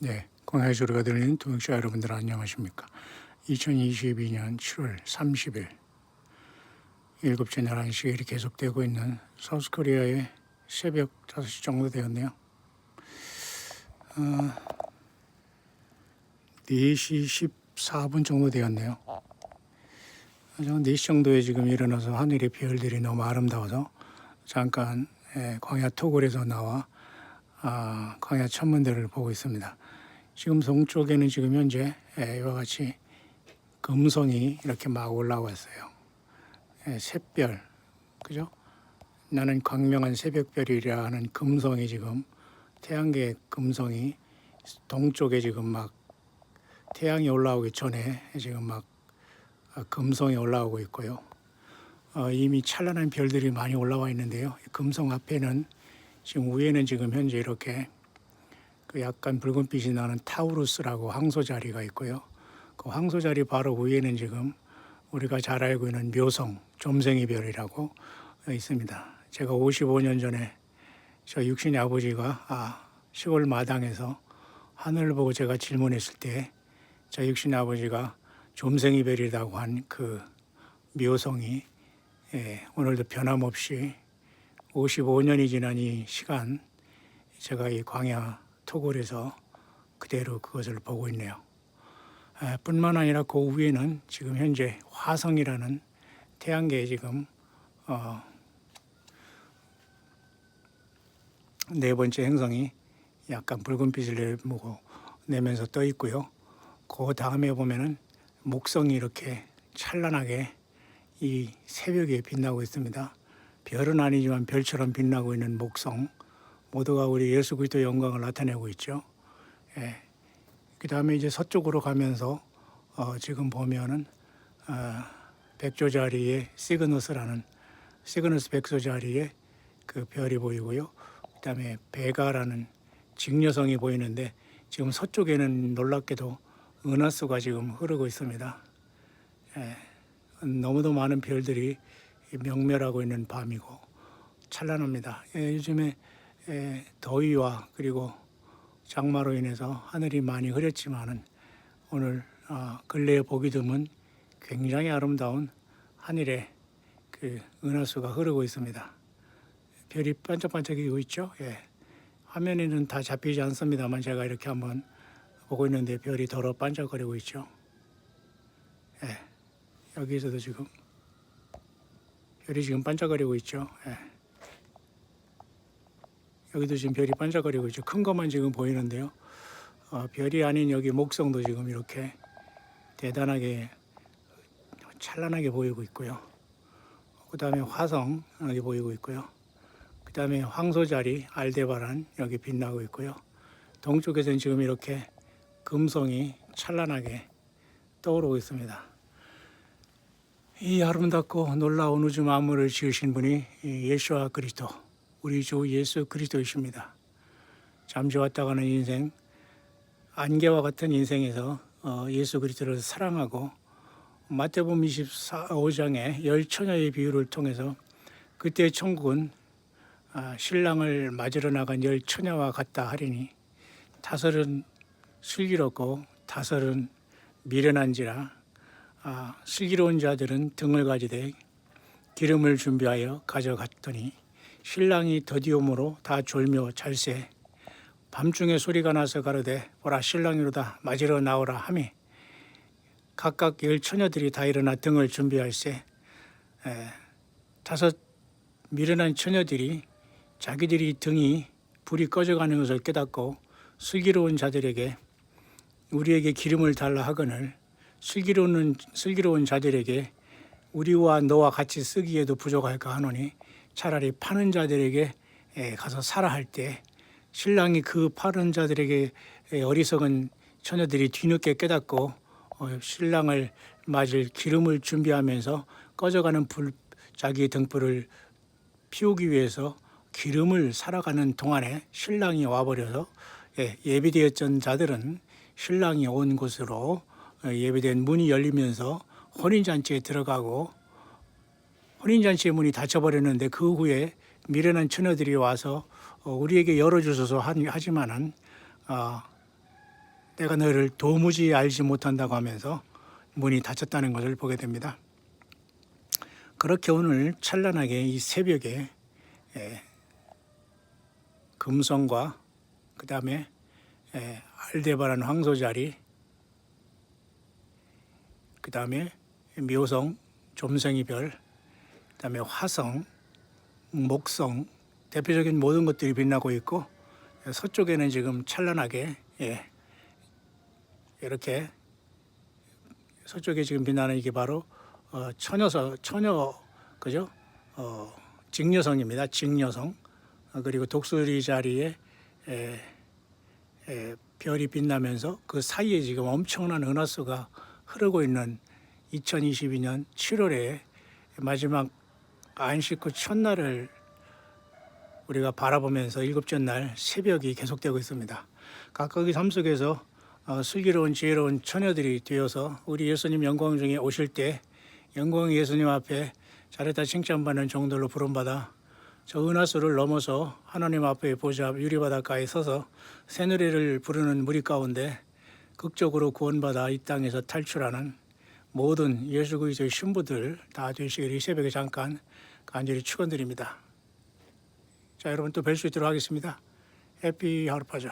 네, 광야의 소리가 들리는 동역자 여러분들 안녕하십니까? 2022년 7월 30일 일곱째 11시에 계속되고 있는 서스코리아의 새벽 5시 정도 되었네요. 어, 4시 14분 정도 되었네요. 저 4시 정도에 지금 일어나서 하늘의 별들이 너무 아름다워서 잠깐 예, 광야 토굴에서 나와 아, 광야 천문대를 보고 있습니다. 지금 동쪽에는 지금 현재 예, 이와 같이 금성이 이렇게 막 올라오고 있어요. 예, 그죠? 나는 광명한 새벽별이라 하는 금성이 지금 태양계 금성이 동쪽에 지금 막 태양이 올라오기 전에 지금 막 아, 금성이 올라오고 있고요. 어, 이미 찬란한 별들이 많이 올라와 있는데요. 이 금성 앞에는 지금 위에는 지금 현재 이렇게 그 약간 붉은빛이 나는 타우루스라고 황소 자리가 있고요. 그 황소 자리 바로 위에는 지금 우리가 잘 알고 있는 묘성 점생이 별이라고 있습니다. 제가 55년 전에 저 육신의 아버지가 아, 시골 마당에서 하늘을 보고 제가 질문했을 때 저 육신의 아버지가 점생이 별이라고 한 그 묘성이 예, 오늘도 변함없이 55년이 지난 이 시간 제가 이 광야 토굴에서 그대로 그것을 보고 있네요. 아, 뿐만 아니라 그 위에는 지금 현재 화성이라는 태양계에 지금 어, 네 번째 행성이 약간 붉은빛을 내고 내면서 떠 있고요. 그 다음에 보면은 목성이 이렇게 찬란하게 이 새벽에 빛나고 있습니다. 별은 아니지만 별처럼 빛나고 있는 목성 모두가 우리 예수 그리스도 영광을 나타내고 있죠. 예. 그 다음에 이제 서쪽으로 가면서 어, 지금 보면은 어, 백조 자리에 시그너스라는 시그너스 백조 자리에 그 별이 보이고요. 그 다음에 베가라는 직녀성이 보이는데 지금 서쪽에는 놀랍게도 은하수가 지금 흐르고 있습니다. 예. 너무도 많은 별들이 명멸하고 있는 밤이고 찬란합니다. 예, 요즘에 예, 더위와 그리고 장마로 인해서 하늘이 많이 흐렸지만은 오늘 아, 근래에 보기 드문 굉장히 아름다운 하늘에 그 은하수가 흐르고 있습니다. 별이 반짝반짝이고 있죠. 예. 화면에는 다 잡히지 않습니다만 제가 이렇게 한번 보고 있는데 별이 더러 반짝거리고 있죠. 예. 여기서도 지금 별이 지금 반짝거리고 있죠. 예. 여기도 지금 별이 반짝거리고 있죠. 큰 것만 지금 보이는데요. 어, 별이 아닌 여기 목성도 지금 이렇게 대단하게 찬란하게 보이고 있고요. 그 다음에 화성 여기 보이고 있고요. 그 다음에 황소자리 알데바란 여기 빛나고 있고요. 동쪽에서는 지금 이렇게 금성이 찬란하게 떠오르고 있습니다. 이 아름답고 놀라운 우주 만물을 지으신 분이 이 예수와 그리스도, 우리 주 예수 그리스도이십니다. 잠시 왔다 가는 인생, 안개와 같은 인생에서 어, 예수 그리스도를 사랑하고 마태복음 25장의 열 처녀의 비유를 통해서 그때 천국은 아, 신랑을 맞으러 나간 열 처녀와 같다 하리니 다섯은 슬기롭고 다섯은 미련한지라 아, 슬기로운 자들은 등을 가지되 기름을 준비하여 가져갔더니 신랑이 더디움으로 다 졸며 잘세. 밤중에 소리가 나서 가로되 보라 신랑이로다 맞으러 나오라 하매 각각 열 처녀들이 다 일어나 등을 준비할세. 에, 다섯 미련한 처녀들이 자기들이 등이 불이 꺼져가는 것을 깨닫고 슬기로운 자들에게 우리에게 기름을 달라 하거늘 슬기로운 슬기로운 자들에게 우리와 너와 같이 쓰기에도 부족할까 하노니 차라리 파는 자들에게 에, 가서 사라 할 때 신랑이 그 파는 자들에게 에, 어리석은 처녀들이 뒤늦게 깨닫고 어, 신랑을 맞을 기름을 준비하면서 꺼져가는 불 자기 등불을 피우기 위해서 기름을 살아가는 동안에 신랑이 와버려서 예, 예비되었던 자들은 신랑이 온 곳으로 어, 예배된 문이 열리면서 혼인잔치에 들어가고 혼인잔치의 문이 닫혀버렸는데 그 후에 미련한 처녀들이 와서 어, 우리에게 열어주소서 하- 하지만은 어, 내가 너를 도무지 알지 못한다고 하면서 문이 닫혔다는 것을 보게 됩니다. 그렇게 오늘 찬란하게 이 새벽에 예, 금성과 그 다음에 알데바란 황소자리 그 다음에 묘성, 좀생이별, 그 다음에 화성, 목성 대표적인 모든 것들이 빛나고 있고 서쪽에는 지금 찬란하게 예, 이렇게 서쪽에 지금 빛나는 이게 바로 어, 처녀서 처녀 그죠? 어, 직녀성입니다. 직녀성 어, 그리고 독수리 자리에 에, 에, 별이 빛나면서 그 사이에 지금 엄청난 은하수가 흐르고 있는 2022년 7월에 마지막 안식 후 첫날을 우리가 바라보면서 일곱째 날 새벽이 계속되고 있습니다. 각각의 삶 속에서 어, 슬기로운 지혜로운 처녀들이 되어서 우리 예수님 영광 중에 오실 때 영광 예수님 앞에 잘했다 칭찬받는 정도로 부름받아 저 은하수를 넘어서 하나님 앞에 보좌 유리바닷가에 서서 새노래를 부르는 무리 가운데 극적으로 구원받아 이 땅에서 탈출하는 모든 예수 그리스도의 신부들 다 되시길 이 새벽에 잠깐 간절히 축원드립니다. 자 여러분 또 뵐 수 있도록 하겠습니다. 해피 하루파죠.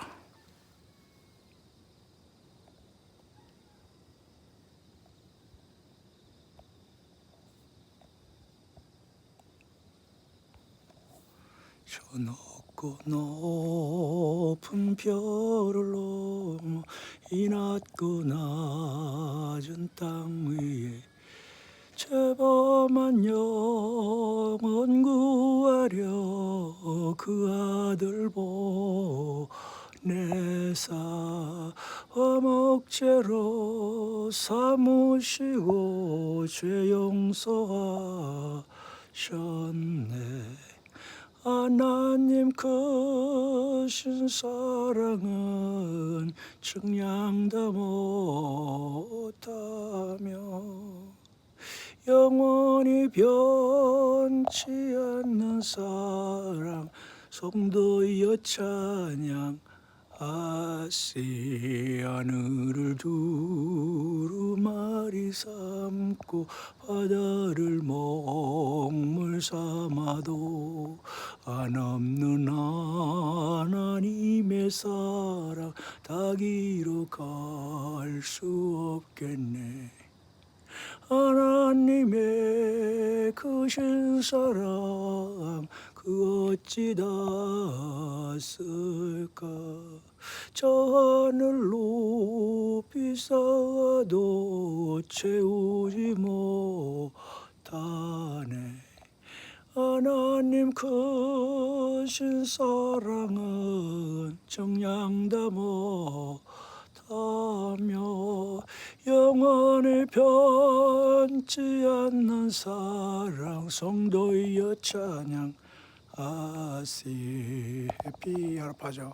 저 높고 별을 넘어 이 낮고 낮은 땅 위에 죄범한 영 그 아들 보내사 화목제로 삼으시고 죄 용서하셨네. 하나님 크신 사랑은 증량다 못하며 영원히 변 치 않는 사랑 성도여 찬양 아시 하늘을 두루마리 삼고 바다를 먹물 삼아도 한없는 하나님의 사랑 다기로 갈수 없겠네 하나님의 크신 사랑 그 어찌 닿았을까? 저 하늘 높이 쌓아도 채우지 못하네. 하나님 크신 사랑은 정량다 못하며 영원히 변치 않는 사랑 성도의 찬양 아시 해피. 하루파죠